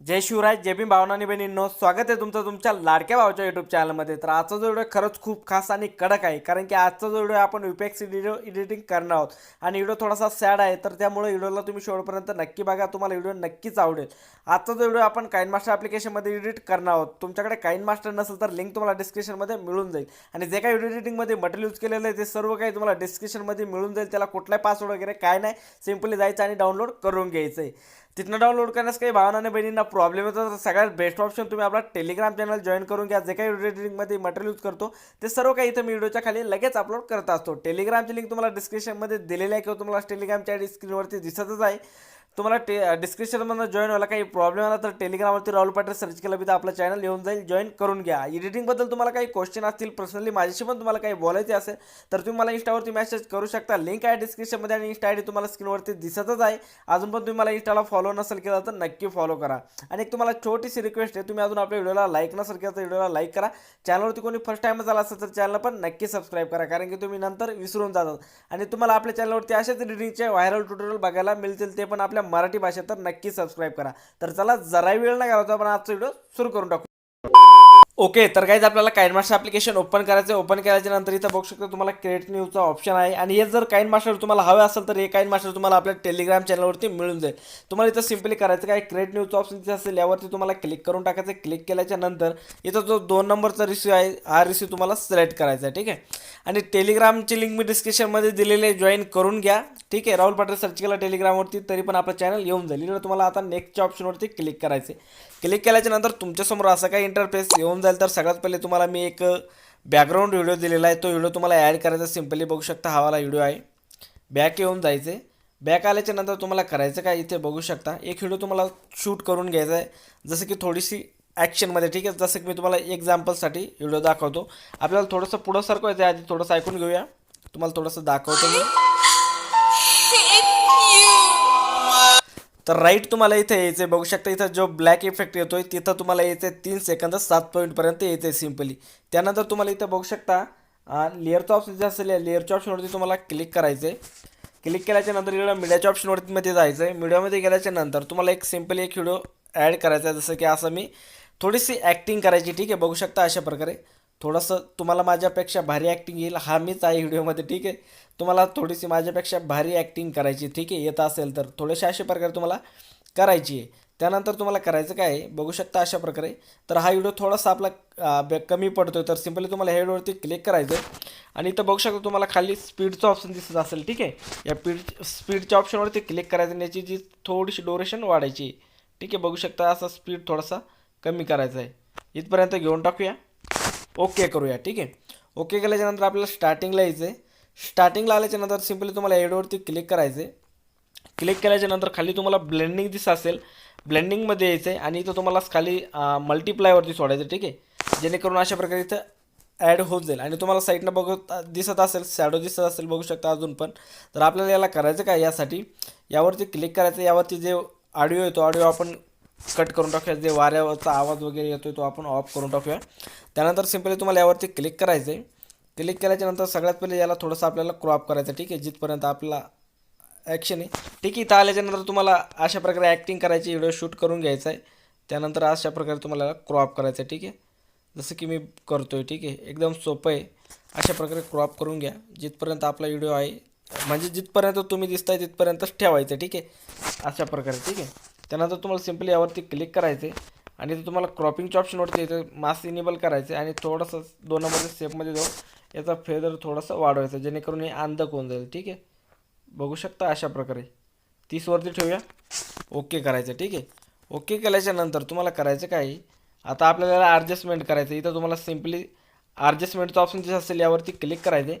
जय शिवराय जय भीम भावनानी बहिणींनो स्वागत आहे तुमचं तुमच्या लाडक्या भावाच्या युट्यूब चॅनलमध्ये तर आजचा जो व्हिडिओ खरंच खूप खास आणि कडक आहे कारण की आजचा जो व्हिडिओ आपण विपेक्स व्हिडिओ एडिटिंग करणार आहोत. आणि व्हिडिओ थोडासा सॅड आहे तर त्यामुळे व्हिडिओला तुम्ही शेवटपर्यंत नक्की बघा तुम्हाला व्हिडिओ नक्कीच आवडेल. आजचा जो व्हिडिओ आपण काइन मास्टर ॲप्लिकेशनमध्ये एडिट करणार आहोत तुमच्याकडे काइन मास्टर नसेल तर लिंक तुम्हाला डिस्क्रिप्शनमध्ये मिळून जाईल. आणि जे काही व्हिडिओ एडिटिंगमध्ये मटेरियल यूज केलेलं आहे ते सर्व काही तुम्हाला डिस्क्रिप्शनमध्ये मिळून जाईल. त्याला कुठलाही पासवर्ड वगैरे काय नाही सिम्पली जायचं आणि डाउनलोड करून घ्यायचं आहे तिथनं डाउनलोड करण्यास काही भावना नाही बहिणींना. प्रॉब्लेम येतो तर सगळ्यात बेस्ट ऑप्शन तुम्ही आपला टेलिग्राम चॅनल जॉईन करून घ्या. जे काही व्हिडिओ एडिटिंगमध्ये मटेरियल यूज करतो ते सर्व काही इथं मी व्हिडिओच्या खाली लगेच अपलोड करत असतो. टेलिग्रामची लिंक तुम्हाला डिस्क्रिप्शनमध्ये दिलेली आहे किंवा तुम्हाला टेलिग्रामच्या स्क्रीनवरती दिसतच आहे. तुम्हाला टे डिस्क्रिप्शनमधनं जॉईन व्हायला काही प्रॉब्लेम आला तर टेलिग्रामवरती राहुल पाटील सर्च केलं बी तर आपला चॅनल येऊन जाईल जॉईन करून घ्या. एडिटिंगबद्दल तुम्हाला काही क्वेश्चन असतील पर्सनली माझ्याशी पण तुम्हाला काही बोलायचे असेल तर तुम्ही मला इंस्टावरती मेसेज करू शकता. लिंक आहे डिस्क्रिप्शनमध्ये आणि इंस्टा आय डी तुम्हाला स्क्रीनवरती दिसतच आहे. अजून पण तुम्ही मला इंस्टाला फॉलो नसेल केला तर नक्की फॉलो करा. आणि एक तुम्हाला छोटीशी रिक्वेस्ट आहे तुम्ही अजून आपल्या व्हिडिओला लाईक नसेल केला तर व्हिडिओला लाईक करा. चॅनलवरती कोणी फर्स्ट टाईम झाला असेल तर चॅनल पण नक्की सबस्क्राईब करा कारण की तुम्ही नंतर विसरून जातात. आणि तुम्हाला आपल्या चॅनलवरती असेच रिडिंगचे व्हायरल ट्युटोरियल बघायला मिळतील ते पण आपल्या मराठी भाषेत तर नक्की सबस्क्राईब करा. तर चला जरा वेळ नाही घालवतो आपण आजचा व्हिडिओ सुरू करून टाकू. ओके तर काहीच आपल्याला काइन मास्टर ॲप्लिकेशन ओपन करायचं आहे ओपन केल्याच्यानंतर इथं बघू शकता तुम्हाला क्रिएट न्यूजचा ऑप्शन आहे. आणि हे जर काइन मास्टर तुम्हाला हवे असेल तर हे काइन मास्टर तुम्हाला आपल्या टेलिग्राम चॅनलवरती मिळून जाईल. तुम्हाला इथं सिम्पली करायचं काय? क्रिएट न्यूजचा ऑप्शन तिथे असेल यावरती तुम्हाला क्लिक करून टाकायचं. क्लिक केल्याच्यानंतर इथं जो दोन नंबरचा रिसिव्ह आहे हा रिसिव्ह तुम्हाला सिलेक्ट करायचा आहे ठीक आहे? आणि टेलिग्रामची लिंक मी डिस्क्रिप्शनमध्ये दिलेली आहे. जॉईन करून घ्या. ठीक आहे? राहुल पाटील सर्च केला टेलिग्रामवरती तरी पण आपलं चॅनल येऊन जाईल. इकडे तुम्हाला आता नेक्स्टच्या ऑप्शनवरती क्लिक करायचे क्लिक केल्याच्यानंतर तुमच्यासमोर असं काही इंटरफेस येऊन जाईल. तर सगळ्यात पहिले तुम्हाला मी एक बॅकग्राऊंड व्हिडिओ दिलेला आहे. तो व्हिडिओ तुम्हाला ॲड करायचा सिम्पली बघू शकता हा वाला व्हिडिओ आहे. बॅक येऊन जायचे. बॅक आल्याच्यानंतर तुम्हाला करायचं काय इथे बघू शकता. एक व्हिडिओ तुम्हाला शूट करून घ्यायचा आहे. जसं की थोडीशी ॲक्शनमध्ये ठीक आहे? जसं की मी तुम्हाला एक्झाम्पलसाठी व्हिडिओ दाखवतो. आपल्याला थोडंसं पुढं सरकवायचं आहे. आधी थोडंसं ऐकून घेऊया. तुम्हाला थोडंसं दाखवतो मी. तर राईट तुम्हाला इथे यायचं आहे बघू शकता इथं जो ब्लॅक इफेक्ट येतो आहे तिथं तुम्हाला यायचं आहे तीन सेकंद सात पॉईंटपर्यंत यायचं आहे सिम्पली त्यानंतर तुम्हाला इथं बघू शकता लेअरचं ऑप्शन जे असेल या लेअरच्या ऑप्शनवरती तुम्हाला क्लिक करायचं आहे क्लिक केल्याच्यानंतर इकडं मीडियाच्या ऑप्शनवरती मध्ये जायचं आहे मीडियामध्ये गेल्याच्यानंतर तुम्हाला एक सिम्पली एक व्हिडिओ ॲड करायचा आहे जसं की असं मी थोडीशी ॲक्टिंग करायची ठीक आहे? बघू शकता अशा प्रकारे. थोडंसं तुम्हाला माझ्यापेक्षा भारी ॲक्टिंग येईल. हा मीच आहे व्हिडिओमध्ये ठीक आहे? तुम्हाला थोडीशी माझ्यापेक्षा भारी ॲक्टिंग करायची ठीक आहे येत असेल तर थोडेसे अशा प्रकारे तुम्हाला करायची आहे. त्यानंतर तुम्हाला करायचं काय आहे बघू शकता अशा प्रकारे. तर हा व्हिडिओ थोडासा आपला कमी पडतो तर सिम्पली तुम्हाला ह्या व्हिडिओवरती क्लिक करायचं आहे. आणि इथं बघू शकता तुम्हाला खाली स्पीडचं ऑप्शन दिसत असेल ठीक आहे. या पीड स्पीडच्या ऑप्शनवरती क्लिक करायचं आणि याची जी थोडीशी ड्युरेशन वाढायची आहे. ठीक आहे बघू शकता असा स्पीड थोडासा कमी करायचा आहे. इथपर्यंत घेऊन टाकूया. ओके करूया ठीक आहे. ओके केल्याच्यानंतर आपल्याला स्टार्टिंगला यायचं आहे स्टार्टिंगला आल्याच्यानंतर सिम्पली तुम्हाला एडवरती क्लिक करायचं क्लिक केल्याच्यानंतर खाली तुम्हाला ब्लेंडिंग दिसत असेल. ब्लेंडिंगमध्ये यायचं आहे आणि इथं तुम्हाला खाली मल्टिप्लायवरती सोडायचं ठीक आहे? जेणेकरून अशा प्रकारे इथं ॲड होत जाईल. आणि तुम्हाला साईडनं बघत दिसत असेल शॅडो दिसत असेल बघू शकता अजून पण. तर आपल्याला याला करायचं काय यासाठी? यावरती क्लिक करायचं. यावरती जे ऑडिओ येतो ऑडिओ आपण कट करून टाकूया. जे वाऱ्यावरचा आवाज वगैरे येतो तो आपण ऑफ करून टाकूया. त्यानंतर सिम्पली तुम्हाला यावरती क्लिक करायचं आहे क्लिक केल्याच्यानंतर सगळ्यात पहिले याला थोडंसं आपल्याला क्रॉप करायचं ठीक आहे? जिथपर्यंत आपला ॲक्शन आहे. ठीक आहे इथं आल्याच्यानंतर तुम्हाला अशा प्रकारे ॲक्टिंग करायची व्हिडिओ शूट करून घ्यायचा आहे. त्यानंतर अशा प्रकारे तुम्हाला क्रॉप करायचं आहे ठीक आहे? जसं की मी करतो आहे ठीक आहे? एकदम सोपं आहे. अशा प्रकारे क्रॉप करून घ्या. जिथपर्यंत आपला व्हिडिओ आहे म्हणजे जिथपर्यंत तुम्ही दिसताय तिथपर्यंतच ठेवायचं ठीक आहे? अशा प्रकारे ठीक आहे? त्यानंतर तुम्हाला सिम्पली यावरती क्लिक करायचं आहे आणि इथं तुम्हाला क्रॉपिंगच्या ऑप्शनवरती इथं मास इनेबल करायचं आहे आणि थोडंसं दोन नंबरच्या स्टेपमध्ये जाऊन याचा फेदर थोडंसं वाढवायचं जेणेकरून हे अंधक होऊन जाईल. ठीक आहे? बघू शकता अशा प्रकारे. तीसवरती ठेवूया. ओके करायचं ठीक आहे? ओके केल्याच्यानंतर तुम्हाला करायचं काय? आता आपल्याला ॲडजस्टमेंट करायचं. आहे. इथं तुम्हाला सिम्पली ॲडजस्टमेंटचं ऑप्शन जे असेल यावरती क्लिक करायचं.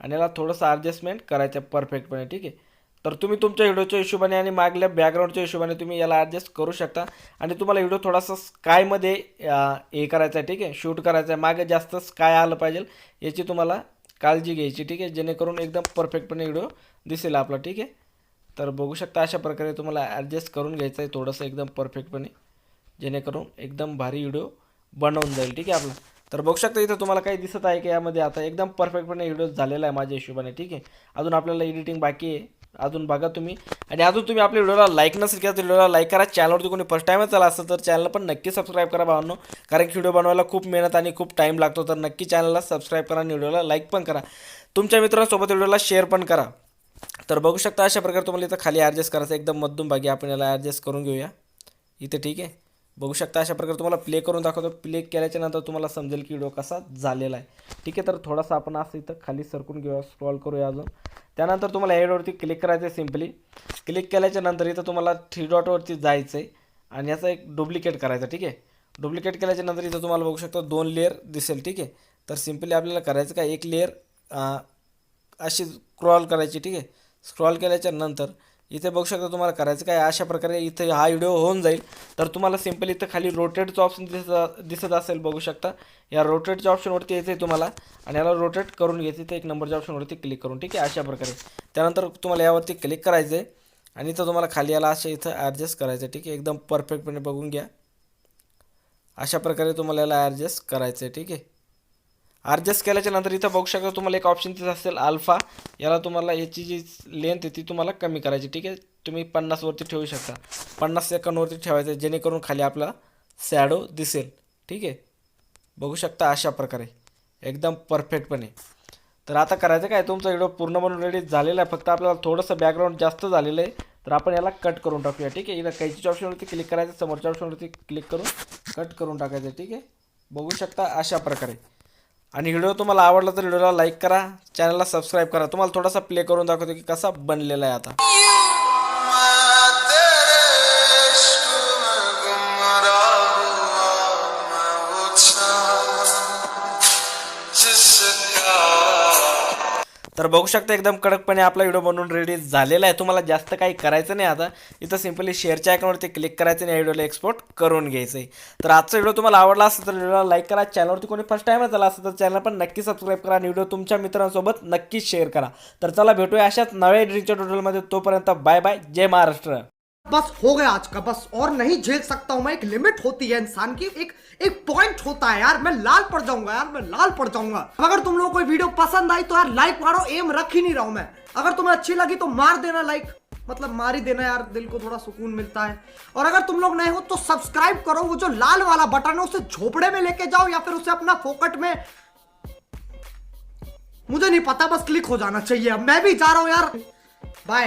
आणि याला थोडंसं ॲडजस्टमेंट करायचं आहे परफेक्टपणे ठीक आहे? तर तुम्ही तुमच्या व्हिडिओच्या हिशोबाने आणि मागल्या बॅकग्राऊंडच्या हिशोबाने तुम्ही याला ॲडजस्ट करू शकता. आणि तुम्हाला व्हिडिओ थोडासा स्कायमध्ये हे करायचा आहे ठीक आहे? शूट करायचा आहे मागे जास्त स्काय आलं पाहिजे. याची तुम्हाला काळजी घ्यायची ठीक आहे? जेणेकरून एकदम परफेक्टपणे व्हिडिओ दिसेल आपला ठीक आहे? तर बघू शकता अशा प्रकारे तुम्हाला ॲडजस्ट करून घ्यायचं आहे थोडंसं एकदम परफेक्टपणे जेणेकरून एकदम भारी व्हिडिओ बनवून जाईल ठीक आहे आपला? तर बघू शकता इथं तुम्हाला काही दिसत आहे की यामध्ये? आता एकदम परफेक्टपणे व्हिडिओ झालेला आहे माझ्या हिशोबाने ठीक आहे? अजून आपल्याला एडिटिंग बाकी आहे. अजून बघा तुम्ही. आणि अजून तुम्ही आपल्या व्हिडिओला लाईक नसेल केला तर व्हिडिओला लाईक करा. चॅनलवरती कोणी फर्स्ट टाईमच आला असेल तर चॅनल पण नक्की सबस्क्राईब करा भावांनो. कारण की व्हिडिओ बनवायला खूप मेहनत आणि खूप टाईम लागतो. तर नक्की चॅनलला सबस्क्राईब करा आणि व्हिडिओला लाईक पण करा. तुमच्या मित्रांसोबत व्हिडिओला शेअर पण करा. तर बघू शकता अशा प्रकारे तुम्हाला इथं खाली ॲडजस्ट करायचं एकदम मध्यम भागी आपण याला ॲडजस्ट करून घेऊया. इथे ठीक आहे. बघू शकता अशा प्रकारे तुम्हाला प्ले करून दाखवतो. प्ले केल्याच्यानंतर तुम्हाला समजेल की व्हिडिओ कसा झालेला आहे. ठीक आहे तर थोडासा आपण असं इथं खाली सरकून घेऊया. स्क्रॉल करूया अजून. त्यानंतर तुम्हाला एडवरती क्लिक करायचं आहे सिम्पली क्लिक केल्याच्यानंतर इथं तुम्हाला थ्री डॉटवरती जायचं आहे आणि याचा एक डुप्लिकेट करायचा ठीक आहे? डुप्लिकेट केल्याच्यानंतर इथं तुम्हाला बघू शकता दोन लेअर दिसेल ठीक आहे? तर सिम्पली आपल्याला करायचं काय? एक लेअर अशी स्क्रॉल करायची ठीक आहे? स्क्रॉल केल्याच्यानंतर इथे बघू शकता तुम्हाला करायचं काय. अशा प्रकारे इथे हा व्हिडिओ होऊन जाईल. तर तुम्हाला सिंपल इथं खाली रोटेटचं ऑप्शन दिसत दिसत असेल बघू शकता. या रोटेटच्या ऑप्शनवरती येते तुम्हाला आणि याला रोटेट करून घ्यायचं. इथे एक नंबरच्या ऑप्शनवरती क्लिक करून ठीक आहे? अशा प्रकारे. त्यानंतर तुम्हाला यावरती क्लिक करायचं आहे आणि इथं तुम्हाला खाली याला असं इथं ॲडजस्ट करायचं आहे ठीक आहे? एकदम परफेक्टपणे बघून घ्या. अशा प्रकारे तुम्हाला याला ॲडजस्ट करायचं आहे ठीक आहे? ॲडजस्ट केल्याच्यानंतर इथं बघू शकता तुम्हाला एक ऑप्शन तिथं असेल अल्फा याला तुम्हाला याची जी लेंथ आहे ती तुम्हाला कमी करायची. ठीक आहे? तुम्ही पन्नासवरती ठेवू शकता. पन्नास सेकंडवरती ठेवायचं आहे जेणेकरून खाली आपला सॅडो दिसेल. ठीक आहे? बघू शकता अशा प्रकारे. एकदम परफेक्टपणे तर आता करायचं काय? तुमचा व्हिडिओ पूर्ण बनून रेडी झालेला आहे. फक्त आपल्याला थोडंसं बॅकग्राऊंड जास्त झालेलं आहे. तर आपण याला कट करून टाकूया. ठीक आहे? इथं कैचीच्या ऑप्शनवरती क्लिक करायचं समोरच्या ऑप्शनवरती क्लिक करून कट करून टाकायचं. ठीक आहे? बघू शकता अशा प्रकारे. आणि व्हिडिओ तुम्हाला आवडला तर व्हिडिओला लाईक करा चॅनलला सबस्क्राईब करा. तुम्हाला थोडासा प्ले करून दाखवतो की कसा बनलेला आहे आता. तर बघू शकता एकदम कडकपणे आपला व्हिडिओ बनवून रेडी झालेला आहे. तुम्हाला जास्त काही करायचं नाही आता. इथं सिम्पली शेअरच्या आयकॉनवरती क्लिक करायचं आणि या व्हिडिओला एक्सपोर्ट करून घ्यायचं आहे तर आजचा व्हिडिओ तुम्हाला आवडला असेल तर व्हिडिओला लाईक करा. चॅनलवरती कोणी फर्स्ट टाईमच आला असेल तर चॅनल पण नक्की सबस्क्राईब करा आणि व्हिडिओ तुमच्या मित्रांसोबत नक्कीच शेअर करा. तर चला भेटूया अशाच नव्या एडिटिंगच्या टोटलमध्ये तोपर्यंत बाय बाय जय महाराष्ट्र. बस हो गया आज का, बस और नहीं झेल सकता हूँ मैं। एक लिमिट होती है इंसान की, एक एक पॉइंट होता है यार। मैं लाल पड़ जाऊँगा यार, मैं लाल पड़ जाऊँगा। अगर तुम लोगों को वीडियो पसंद आई तो यार लाइक मारो एम रख ही नहीं रहा हूँ मैं। अगर तुम्हें अच्छी लगी तो मार देना लाइक मतलब मार ही देना यार, दिल को थोड़ा सुकून मिलता है। और अगर तुम लोग नए हो तो सब्सक्राइब करो, वो जो लाल वाला बटन है उसे झोपड़े में लेके जाओ या फिर उसे अपना फोकट में। मुझे नहीं पता, बस क्लिक हो जाना चाहिए। मैं भी जा रहा हूँ यार। बाय